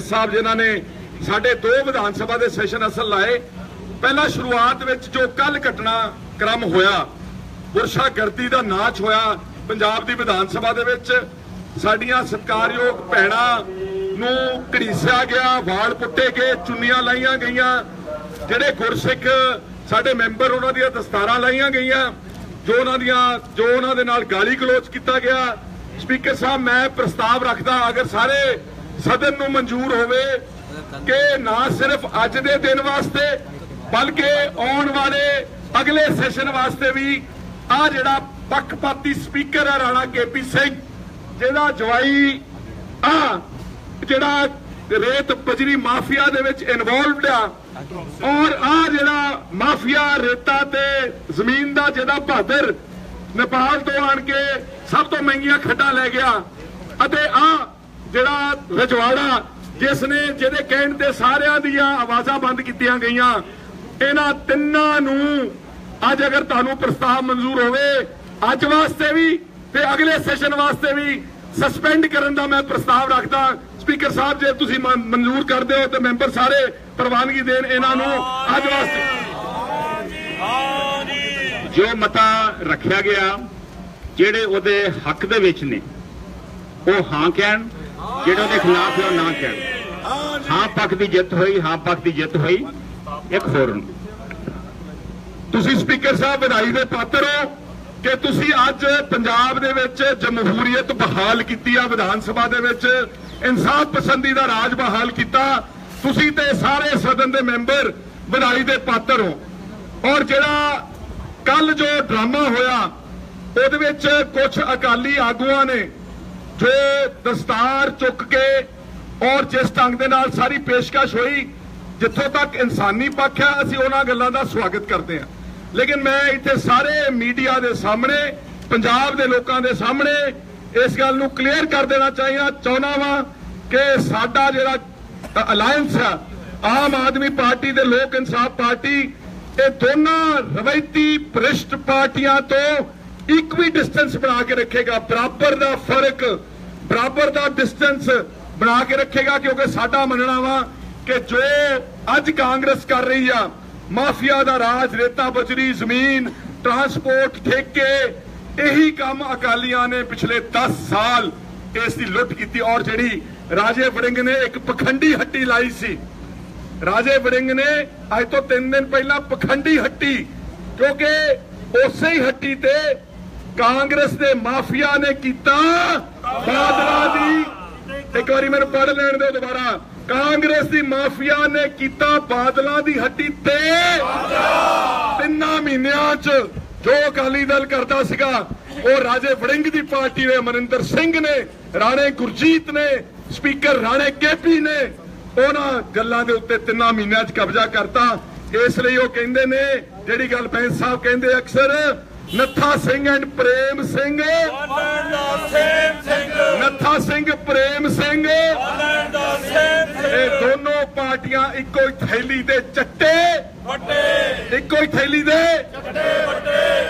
ਸਾਹਿਬ ਜਿਨ੍ਹਾਂ ਨੇ ਸਾਡੇ ਦੋ ਵਿਧਾਨ ਸਭਾ ਦੇ ਸੈਸ਼ਨ ਅਸਲ ਲਾਏ, ਪਹਿਲਾਂ ਸ਼ੁਰੂਆਤ ਵਿੱਚ ਜੋ ਕੱਲ ਘਟਨਾ ਕ੍ਰਮ ਹੋਇਆ ਵਰਸ਼ਾ ਗਰਦੀ ਦਾ ਨਾਚ ਹੋਇਆ ਪੰਜਾਬ ਦੀ ਵਿਧਾਨ ਸਭਾ ਦੇ ਵਿੱਚ, ਸਾਡੀਆਂ ਸਤਿਕਾਰਯੋਗ ਭੈਣਾਂ ਨੂੰ ਘੜੀਸਿਆ ਗਿਆ, ਵਾਲ ਪੁੱਟੇ ਗਏ, ਚੁੰਨੀਆਂ ਲਾਈਆਂ ਗਈਆਂ, ਜਿਹੜੇ ਗੁਰਸਿੱਖ ਸਾਡੇ ਮੈਂਬਰ ਉਹਨਾਂ ਦੀਆਂ ਦਸਤਾਰਾਂ ਲਾਈਆਂ ਗਈਆਂ, ਜੋ ਉਹਨਾਂ ਦੀਆਂ, ਜੋ ਉਹਨਾਂ ਦੇ ਨਾਲ ਗਾਲੀ ਗਲੋਚ ਕੀਤਾ ਗਿਆ। ਸਪੀਕਰ ਸਾਹਿਬ, ਮੈਂ ਪ੍ਰਸਤਾਵ ਰੱਖਦਾ, ਅਗਰ ਸਾਰੇ ਸਦਨ ਨੂੰ ਮਨਜ਼ੂਰ ਹੋਵੇ ਕਿ ਨਾ ਸਿਰਫ ਅੱਜ ਦੇ ਦਿਨ ਵਾਸਤੇ, ਬਲਕਿ ਆਉਣ ਵਾਲੇ ਅਗਲੇ ਸੈਸ਼ਨ ਵਾਸਤੇ ਵੀ ਆ ਜਿਹੜਾ ਪੱਖਪਾਤੀ ਸਪੀਕਰ ਹੈ ਰਾਣਾ ਕੇਪੀ ਸਿੰਘ, ਜਿਹਦਾ ਜਵਾਈ ਆ ਜਿਹੜਾ ਰੇਤ ਬਜਰੀ ਮਾਫੀਆ ਦੇ ਵਿੱਚ ਇਨਵੋਲਵਡ ਆ, ਔਰ ਆ ਜਿਹੜਾ ਮਾਫੀਆ ਰੇਤਾ ਤੇ ਜ਼ਮੀਨ ਦਾ ਜਿਹੜਾ ਬਹਾਦਰ ਨੇਪਾਲ ਤੋਂ ਆਣ ਕੇ ਸਭ ਤੋਂ ਮਹਿੰਗੀਆਂ ਖੱਡਾਂ ਲੈ ਗਿਆ, ਅਤੇ ਆ ਜਿਹੜਾ ਰਜਵਾੜਾ, ਜਿਸ ਨੇ ਜਿਹਦੇ ਕਹਿਣ ਤੇ ਸਾਰਿਆਂ ਦੀਆਂ ਆਵਾਜ਼ਾਂ ਬੰਦ ਕੀਤੀਆਂ ਗਈਆਂ, ਇਹਨਾਂ ਤਿੰਨਾਂ ਨੂੰ ਅੱਜ ਅਗਰ ਤੁਹਾਨੂੰ ਪ੍ਰਸਤਾਵ ਮਨਜ਼ੂਰ ਹੋਵੇ, ਅੱਜ ਵਾਸਤੇ ਵੀ ਤੇ ਅਗਲੇ ਸੈਸ਼ਨ ਵਾਸਤੇ ਵੀ ਸਸਪੈਂਡ ਕਰਨ ਦਾ ਮੈਂ ਪ੍ਰਸਤਾਵ ਰੱਖਦਾ। ਸਪੀਕਰ ਸਾਹਿਬ, ਜੇ ਤੁਸੀਂ ਮਨਜ਼ੂਰ ਕਰਦੇ ਹੋ ਤੇ ਮੈਂਬਰ ਸਾਰੇ ਪ੍ਰਵਾਨਗੀ ਦੇਣ ਇਹਨਾਂ ਨੂੰ ਅੱਜ ਵਾਸਤੇ। ਜੋ ਮਤਾ ਰੱਖਿਆ ਗਿਆ, ਜਿਹੜੇ ਉਹਦੇ ਹੱਕ ਦੇ ਵਿੱਚ ਨੇ, ਉਹ ਹਾਂ ਕਹਿਣ। ਜਿਹੜੇ ਉਹਦੇ ਖਿਲਾਫ ਹੈ ਉਹ ਨਾ ਕਹਿਣ। ਹਾਂ, ਪੱਖ ਦੀ ਜਿੱਤ ਹੋਈ, ਹਾਂ, ਪੱਖ ਦੀ ਜਿੱਤ ਹੋਈ, ਇੱਕ ਹੋਰ ਤੁਸੀਂ ਸਪੀਕਰ ਸਾਹਿਬ ਵਧਾਈ ਦੇ ਪਾਤਰ ਹੋ ਕਿ ਤੁਸੀਂ ਅੱਜ ਪੰਜਾਬ ਦੇ ਵਿੱਚ ਜਮਹੂਰੀਅਤ ਬਹਾਲ ਕੀਤੀ ਆ, ਵਿਧਾਨ ਸਭਾ ਦੇ ਵਿੱਚ ਇਨਸਾਫ ਪਸੰਦੀ ਦਾ ਰਾਜ ਬਹਾਲ ਕੀਤਾ। ਤੁਸੀਂ ਤੇ ਸਾਰੇ ਸਦਨ ਦੇ ਮੈਂਬਰ ਵਧਾਈ ਦੇ ਪਾਤਰ ਹੋ। ਔਰ ਜਿਹੜਾ ਕੱਲ ਜੋ ਡਰਾਮਾ ਹੋਇਆ, ਉਹਦੇ ਵਿੱਚ ਕੁਝ ਅਕਾਲੀ ਆਗੂਆਂ ਨੇ ਜੋ ਦਸਤਾਰ ਚੁੱਕ ਕੇ ਔਰ ਜਿਸ ਢੰਗ ਦੇ ਨਾਲ ਸਾਰੀ ਪੇਸ਼ਕਸ਼ ਹੋਈ, ਜਿੱਥੋਂ ਤੱਕ ਇਨਸਾਨੀ ਪੱਖ ਹੈ ਅਸੀਂ ਉਹਨਾਂ ਗੱਲਾਂ ਦਾ ਸਵਾਗਤ ਕਰਦੇ ਹਾਂ। ਲੇਕਿਨ ਮੈਂ ਇੱਥੇ ਸਾਰੇ ਮੀਡੀਆ ਦੇ ਸਾਹਮਣੇ, ਪੰਜਾਬ ਦੇ ਲੋਕਾਂ ਦੇ ਸਾਹਮਣੇ ਇਸ ਗੱਲ ਨੂੰ ਕਲੀਅਰ ਕਰ ਦੇਣਾ ਚਾਹੀਦਾ, ਚਾਹੁੰਦਾ ਵਾਂ ਕਿ ਸਾਡਾ ਜਿਹੜਾ ਅਲਾਈਅੰਸ ਆ, ਆਮ ਆਦਮੀ ਪਾਰਟੀ ਦੇ ਲੋਕ ਇਨਸਾਫ ਪਾਰਟੀ, ਇਹ ਦੋਨਾਂ ਰਵਾਇਤੀ ਭ੍ਰਿਸ਼ਟ ਪਾਰਟੀਆਂ ਤੋਂ ਇਕਵੀ ਡਿਸਟੈਂਸ ਬਣਾ ਕੇ ਰੱਖੇਗਾ। ਬਰਾਬਰ ਦਾ ਫ਼ਰਕ ਬਰਾਬਰ ਦਾ ਡਿਸਟੈਂਸ ਬਣਾ ਕੇ ਰੱਖੇਗਾ ਕਿਉਂਕਿ ਸਾਡਾ ਮੰਨਣਾ ਵਾ ਕਿ ਜੋ ਅੱਜ ਕਾਂਗਰਸ ਕਰ ਰਹੀ ਆ, ਮਾਫੀਆ ਦਾ ਰਾਜ, ਰੇਤਾ ਬਜਰੀ ਜ਼ਮੀਨ ਟਰਾਂਸਪੋਰਟ ਠੇਕੇ, ਇਹੀ ਕੰਮ ਅਕਾਲੀਆਂ ਨੇ ਪਿਛਲੇ 10 ਸਾਲ ਇਸ ਦੀ ਲੁੱਟ ਕੀਤੀ। ਔਰ ਜਿਹੜੀ ਰਾਜੇ ਵੜਿੰਗ ਨੇ ਇੱਕ ਪਖੰਡੀ ਹੱਟੀ ਲਾਈ ਸੀ, ਰਾਜੇ ਵੜਿੰਗ ਨੇ ਅੱਜ ਤੋਂ 3 ਦਿਨ ਪਹਿਲਾਂ ਪਖੰਡੀ ਹੱਟੀ, ਕਿਉਂਕਿ ਉਸੇ ਹੀ ਹੱਟੀ ਤੇ ਕਾਂਗਰਸ ਦੇ ਮਾਫੀਆ ਨੇ ਕੀਤਾ। ਇੱਕ ਵਾਰੀ ਮੈਨੂੰ ਪੜ੍ਹ ਲੈਣ ਦਿਓ ਦੁਬਾਰਾ। ਕਾਂਗਰਸ ਦੀ ਮਾਫੀਆ ਨੇ ਕੀਤਾ ਬਾਦਲਾਂ ਦੀ ਹੱਟੀ ਤੇ ਤਿੰਨਾਂ ਮਹੀਨਿਆਂ 'ਚ ਜੋ ਅਕਾਲੀ ਦਲ ਕਰਦਾ ਸੀਗਾ, ਉਹ ਰਾਜੇ ਵੜਿੰਗ ਦੀ ਪਾਰਟੀ ਨੇ ਮਨਿੰਦਰ ਸਿੰਘ ਨੇ, ਰਾਣੇ ਗੁਰਜੀਤ ਨੇ, ਸਪੀਕਰ ਰਾਣੇ ਕੇਪੀ ਨੇ, ਉਹਨਾਂ ਗੱਲਾਂ ਦੇ ਉੱਤੇ ਤਿੰਨਾਂ ਮਹੀਨਿਆਂ 'ਚ ਕਬਜ਼ਾ ਕਰਤਾ। ਇਸ ਲਈ ਉਹ ਕਹਿੰਦੇ ਨੇ, ਜਿਹੜੀ ਗੱਲ ਬੈਂਸ ਸਾਹਿਬ ਕਹਿੰਦੇ ਅਕਸਰ ਨੱਥਾ ਸਿੰਘ ਐਂਡ ਪ੍ਰੇਮ ਸਿੰਘ। ਨੱਥਾ ਸਿੰਘ, ਪ੍ਰੇਮ ਸਿੰਘ। ਇਹ ਦੋਨੋਂ ਪਾਰਟੀਆਂ ਇੱਕੋ ਹੀ ਥੈਲੀ ਦੇ ਚੱਟੇ। ਇੱਕੋ ਹੀ ਥੈਲੀ ਦੇ।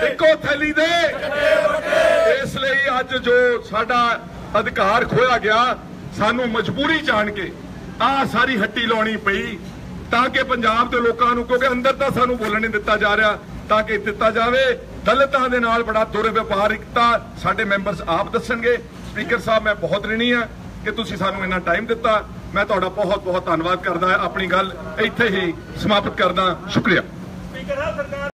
ਇੱਕੋ ਥੈਲੀ ਦੇ। ਇਸ ਲਈ ਅੱਜ ਜੋ ਸਾਡਾ ਅਧਿਕਾਰ ਖੋਇਆ ਗਿਆ, ਸਾਨੂੰ ਮਜਬੂਰੀ ਜਾਣ ਕੇ ਆ ਸਾਰੀ ਹੱਟੀ ਲਾਉਣੀ ਪਈ, ਤਾਂ ਕਿ ਪੰਜਾਬ ਦੇ ਲੋਕਾਂ ਨੂੰ, ਕਿਉਂਕਿ ਅੰਦਰ ਤਾਂ ਸਾਨੂੰ ਬੋਲਣ ਨਹੀਂ ਦਿੱਤਾ ਜਾ ਰਿਹਾ, ਤਾਂ ਕਿ ਦਿੱਤਾ ਜਾਵੇ। ਦਲਿਤਾਂ ਦੇ ਨਾਲ ਬੜਾ ਦੁਰਵਿਵਹਾਰਿਕਤਾ ਸਾਡੇ ਮੈਂਬਰਸ ਆਪ ਦੱਸਣਗੇ। ਸਪੀਕਰ ਸਾਹਿਬ, ਮੈਂ ਬਹੁਤ ਰਿਣੀ ਆ ਕਿ ਤੁਸੀਂ ਸਾਨੂੰ ਇੰਨਾ ਟਾਈਮ ਦਿੱਤਾ। ਮੈਂ ਤੁਹਾਡਾ ਬਹੁਤ ਬਹੁਤ ਧੰਨਵਾਦ ਕਰਦਾ ਆਪਣੀ ਗੱਲ ਇੱਥੇ ਹੀ ਸਮਾਪਤ ਕਰਦਾ। ਸ਼ੁਕਰੀਆ।